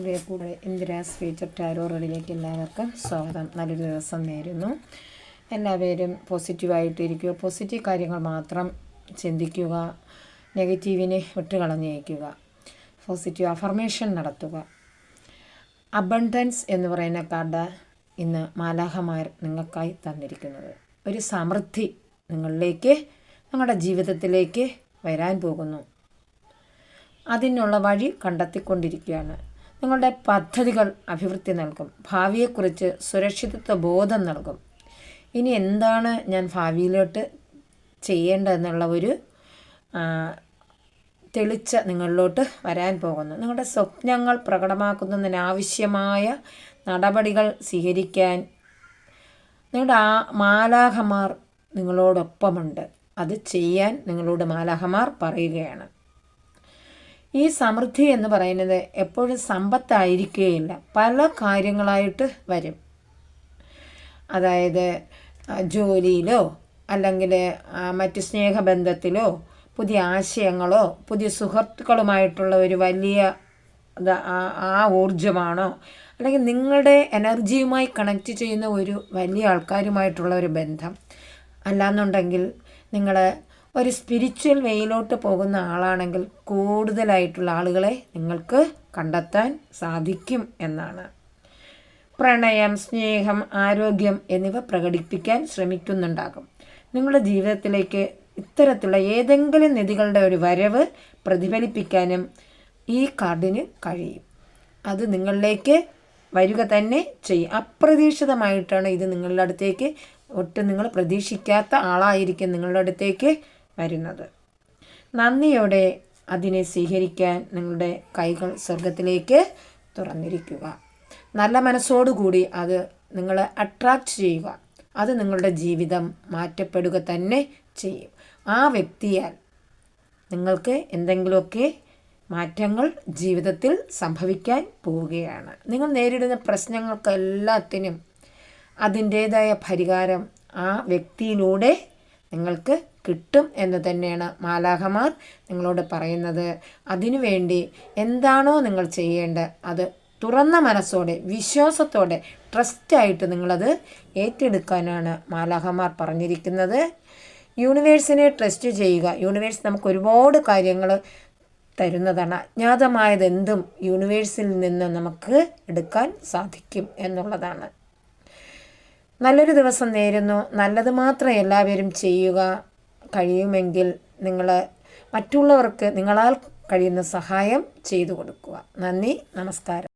കൂടെ ഇന്ദിരാസ് future tarot റെഡിലേക്ക് എല്ലാവർക്കും സ്വാഗതം. നല്ലൊരു ദിവസം നേരുന്നു. എല്ലാവരും പോസിറ്റീവായിട്ടിരിക്കുക. പോസിറ്റീവ് കാര്യങ്ങൾ മാത്രം ചിന്തിക്കുക. നെഗറ്റീവിനെ വിട്ടുകളഞ്ഞേക്കുക. പോസിറ്റീവ് അഫർമേഷൻ നടത്തുക. അബണ്ടൻസ് എന്ന് പറയുന്ന കാർഡ് ഇന്ന് മാലാഹമാർ നിങ്ങൾക്കായി തന്നിരിക്കുന്നത്. ഒരു സമൃദ്ധി നിങ്ങളിലേക്ക് നിങ്ങളുടെ ജീവിതത്തിലേക്ക് വരാൻ പോകുന്നു. അതിനുള്ള വഴി കണ്ടെത്തിക്കൊണ്ടിരിക്കുകയാണ്. നിങ്ങളുടെ പദ്ധതികൾ അഭിവൃദ്ധി നൽകും. ഭാവിയെക്കുറിച്ച് സുരക്ഷിതത്വ ബോധം നൽകും. ഇനി എന്താണ് ഞാൻ ഭാവിയിലോട്ട് ചെയ്യേണ്ടതെന്നുള്ള ഒരു തെളിച്ച നിങ്ങളിലോട്ട് വരാൻ പോകുന്നു. നിങ്ങളുടെ സ്വപ്നങ്ങൾ പ്രകടമാക്കുന്നതിനാവശ്യമായ നടപടികൾ സ്വീകരിക്കാൻ നിങ്ങളുടെ ആ മാലാഹമാർ നിങ്ങളോടൊപ്പമുണ്ട്. അത് ചെയ്യാൻ നിങ്ങളോട് മാലാഹമാർ പറയുകയാണ്. ഈ സമൃദ്ധി എന്ന് പറയുന്നത് എപ്പോഴും സമ്പത്തായിരിക്കുകയില്ല പല കാര്യങ്ങളായിട്ട് വരും. അതായത് ജോലിയിലോ അല്ലെങ്കിൽ മറ്റ് സ്നേഹബന്ധത്തിലോ പുതിയ ആശയങ്ങളോ പുതിയ സുഹൃത്തുക്കളുമായിട്ടുള്ള ഒരു വലിയ ആ- ഊർജമാണോ അല്ലെങ്കിൽ നിങ്ങളുടെ എനർജിയുമായി കണക്റ്റ് ചെയ്യുന്ന ഒരു വലിയ ആൾക്കാരുമായിട്ടുള്ള ഒരു ബന്ധം. അല്ലാന്നുണ്ടെങ്കിൽ നിങ്ങൾ ഒരു സ്പിരിച്വൽ വേയിലോട്ട് പോകുന്ന ആളാണെങ്കിൽ കൂടുതലായിട്ടുള്ള ആളുകളെ നിങ്ങൾക്ക് കണ്ടെത്താൻ സാധിക്കും എന്നാണ്. പ്രണയം സ്നേഹം ആരോഗ്യം എന്നിവ പ്രകടിപ്പിക്കാൻ ശ്രമിക്കുന്നുണ്ടാകും. നിങ്ങളുടെ ജീവിതത്തിലേക്ക് ഇത്തരത്തിലുള്ള ഏതെങ്കിലും നിധികളുടെ ഒരു വരവ് പ്രതിഫലിപ്പിക്കാനും ഈ കാർഡിന് കഴിയും. അത് നിങ്ങളിലേക്ക് വരിക തന്നെ ചെയ്യും. അപ്രതീക്ഷിതമായിട്ടാണ് ഇത് നിങ്ങളുടെ അടുത്തേക്ക് ഒട്ടും നിങ്ങൾ പ്രതീക്ഷിക്കാത്ത ആളായിരിക്കും നിങ്ങളുടെ അടുത്തേക്ക് വരുന്നത്. നന്ദിയോടെ അതിനെ സ്വീകരിക്കാൻ നിങ്ങളുടെ കൈകൾ സ്വർഗത്തിലേക്ക് തുറന്നിരിക്കുക. നല്ല മനസ്സോടുകൂടി അത് നിങ്ങളെ അട്രാക്റ്റ് ചെയ്യുക. അത് നിങ്ങളുടെ ജീവിതം മാറ്റപ്പെടുക തന്നെ ചെയ്യും. ആ വ്യക്തിയാൽ നിങ്ങൾക്ക് എന്തെങ്കിലുമൊക്കെ മാറ്റങ്ങൾ ജീവിതത്തിൽ സംഭവിക്കാൻ പോവുകയാണ്. നിങ്ങൾ നേരിടുന്ന പ്രശ്നങ്ങൾക്കെല്ലാത്തിനും അതിന്റേതായ പരിഹാരം ആ വ്യക്തിയിലൂടെ നിങ്ങൾക്ക് കിട്ടും എന്ന് തന്നെയാണ് മാലാഹമാർ നിങ്ങളോട് പറയുന്നത്. അതിനുവേണ്ടി എന്താണോ നിങ്ങൾ ചെയ്യേണ്ടത് അത് തുറന്ന മനസ്സോടെ വിശ്വാസത്തോടെ ട്രസ്റ്റായിട്ട് നിങ്ങളത് ഏറ്റെടുക്കാനാണ് മാലാഹമാർ പറഞ്ഞിരിക്കുന്നത്. യൂണിവേഴ്സിനെ ട്രസ്റ്റ് ചെയ്യുക. യൂണിവേഴ്സ് നമുക്ക് ഒരുപാട് കാര്യങ്ങൾ തരുന്നതാണ്. അജ്ഞാതമായതെന്തും യൂണിവേഴ്സിൽ നിന്ന് നമുക്ക് എടുക്കാൻ സാധിക്കും എന്നുള്ളതാണ്. നല്ലൊരു ദിവസം നേരുന്നു. നല്ലത് മാത്രം എല്ലാവരും ചെയ്യുക. കഴിയുമെങ്കിൽ നിങ്ങൾ മറ്റുള്ളവർക്ക് നിങ്ങളാൽ കഴിയുന്ന സഹായം ചെയ്തു കൊടുക്കുക. നന്ദി നമസ്കാരം.